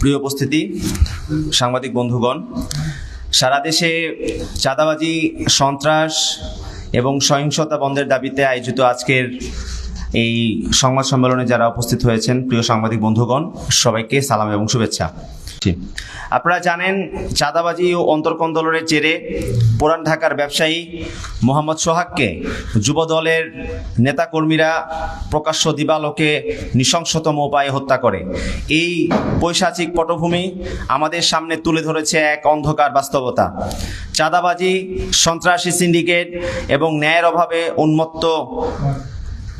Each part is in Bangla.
প্রিয় উপস্থিতি, সাংবাদিক বন্ধুগণ, সারা দেশে চাঁদাবাজি, সন্ত্রাস এবং সহিংসতা বন্ধের দাবিতে আয়োজিত আজকের এই সংবাদ সম্মেলনে যারা উপস্থিত হয়েছেন, প্রিয় সাংবাদিক বন্ধুগণ, সবাইকে সালাম এবং শুভেচ্ছা। আপনারা জানেন, চাঁদাবাজি ও অন্তর্কন্দলের জেরে পুরান ঢাকার ব্যবসায়ী মোহাম্মদ সোহাগকে যুবদলের নেতাকর্মীরা প্রকাশ্য দিবালোকে নৃশংসতম উপায়ে হত্যা করে। এই পৈশাচিক পটভূমি আমাদের সামনে তুলে ধরেছে এক অন্ধকার বাস্তবতা। চাঁদাবাজি, সন্ত্রাসী সিন্ডিকেট এবং ন্যায়ের অভাবে উন্মত্ত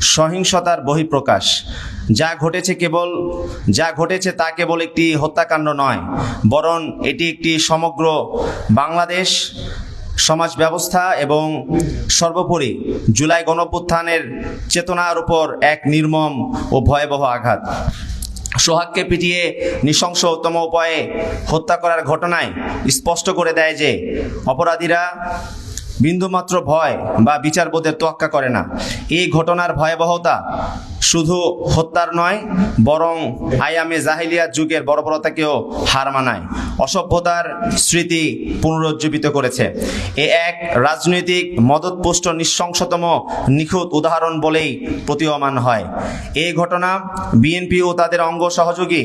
সহিংসতার বহিঃপ্রকাশ। যা ঘটেছে কেবল, যা ঘটেছে তা কেবল একটি হত্যাকাণ্ড নয়, বরং এটি একটি সমগ্র বাংলাদেশ সমাজ ব্যবস্থা এবং সর্বোপরি জুলাই গণপুত্থানের চেতনার উপর এক নির্মম ও ভয়াবহ আঘাত। সোহাগকে পিটিয়ে নৃশংসতম উপায়ে হত্যা করার ঘটনায় স্পষ্ট করে দেয় যে, অপরাধীরা বিন্দুমাত্র ভয় বা বিচারবোধের তোয়াক্কা করে না। এই ঘটনার ভয়াবহতা শুধু হত্যার নয়, বরং আয়ামে জাহিলিয়া যুগের বর্বরতাকেও হার মানায়। অসভ্যতার স্মৃতি পুনরুজ্জীবিত করেছে। এ এক রাজনৈতিক মদতপুষ্ট নৃশংসতম নিখুঁত উদাহরণ বলেই প্রতীয়মান হয়। এই ঘটনা বিএনপি ও তাদের অঙ্গ সহযোগী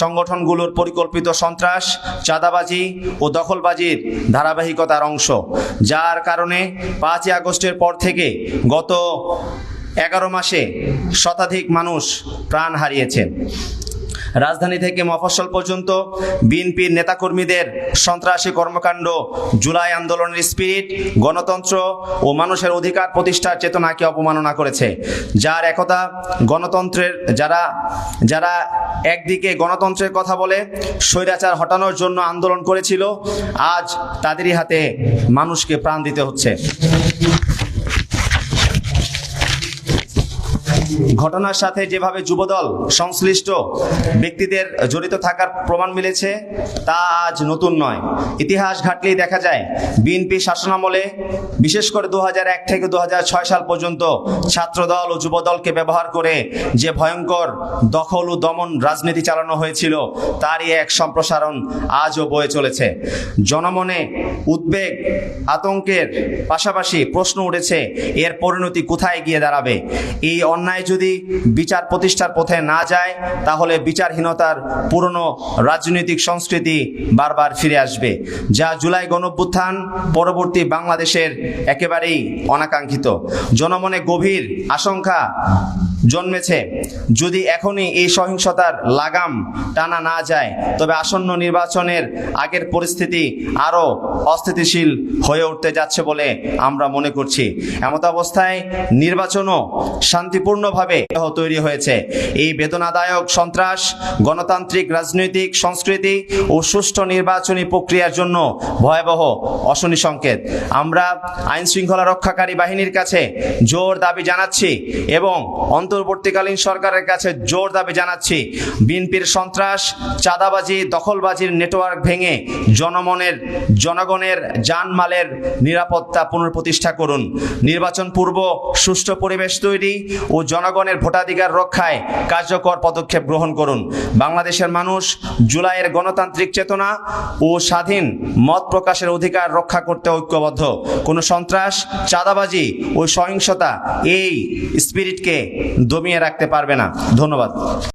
সংগঠনগুলোর পরিকল্পিত সন্ত্রাস, চাঁদাবাজি ও দখলবাজির ধারাবাহিকতার অংশ, যার কারণে পাঁচই আগস্টের পর থেকে গত এগারো মাসে শতাধিক মানুষ প্রাণ হারিয়েছেন। রাজধানী থেকে মফস্বল পর্যন্ত বিএনপির নেতাকর্মীদের সন্ত্রাসী কর্মকাণ্ড, জুলাই আন্দোলনের স্পিরিট, গণতন্ত্র ও মানুষের অধিকার প্রতিষ্ঠার চেতনাকে অপমাননা করেছে। যার একতা গণতন্ত্রের, যারা যারা একদিকে গণতন্ত্রের কথা বলে, স্বৈরাচার হটানোর জন্য আন্দোলন করেছিল, আজ তাদেরই হাতে মানুষকে প্রাণ দিতে হচ্ছে। ঘটনার সাথে যেভাবে যুবদল সংশ্লিষ্ট ব্যক্তিদের জড়িত থাকার প্রমাণ মিলেছে, তা আজ নতুন নয়। ইতিহাস ঘাটলেই দেখা যায়, বিএনপি শাসনামলে, বিশেষ করে দু থেকে দু হাজার ছয় সাল পর্যন্ত ছাত্রদল ও যুবদলকে ব্যবহার করে যে ভয়ঙ্কর দখল ও দমন রাজনীতি চালানো হয়েছিল, তারই এক সম্প্রসারণ আজও বয়ে চলেছে। জনমনে উদ্বেগ, আতঙ্কের পাশাপাশি প্রশ্ন উঠেছে, এর পরিণতি কোথায় গিয়ে দাঁড়াবে? এই অন্যায় যদি বিচার প্রতিষ্ঠার পথে না যায়, তাহলে বিচারহীনতার পুরনো রাজনৈতিক সংস্কৃতি বারবার ফিরে আসবে, যা জুলাই গণভ্যুত্থান পরবর্তী বাংলাদেশের একেবারেই অনাকাঙ্ক্ষিত। জনমনে গভীর আশঙ্কা জন্মেছে। যদি এখনই এই সহিংসতার লাগাম টানা না যায়, তবে আসন্ন নির্বাচনের আগের পরিস্থিতি আরও অস্থিতিশীল হয়ে উঠতে যাচ্ছে বলে আমরা মনে করছি। এমত অবস্থায় নির্বাচনও শান্তিপূর্ণভাবে তৈরি হয়েছে। এই বেদনাদায়ক সন্ত্রাস, গণতান্ত্রিক, রাজনৈতিক, সংস্কৃতি ও সুষ্ঠু নির্বাচনী প্রক্রিয়ার জন্য ভয়াবহ অশনি সংকেত। আমরা আইন শৃঙ্খলা রক্ষাকারী বাহিনীর কাছে জোর দাবি জানাচ্ছি এবং অন্তর্বর্তীকালীন সরকারের কাছে জোর দাবি জানাচ্ছি। বিএনপির সন্ত্রাস, চাঁদাবাজি, দখলবাজির নেটওয়ার্ক ভেঙে জনমনের, জনগণের জানমালের নিরাপত্তা পুনঃপ্রতিষ্ঠা করুন। নির্বাচন পূর্ব সুষ্ঠু পরিবেশ তৈরি ও জনগণের ভোটাধিকার রক্ষায় কার্যকর পদক্ষেপ গ্রহণ করুন। বাংলাদেশের মানুষ জুলাইয়ের গণতান্ত্রিক চেতনা ও স্বাধীন মত প্রকাশের অধিকার রক্ষা করতে ঐক্যবদ্ধ। কোনো সন্ত্রাস, চাঁদাবাজি ও সহিংসতা এই স্পিরিটকে দমিয়ে রাখতে পারবে না। ধন্যবাদ।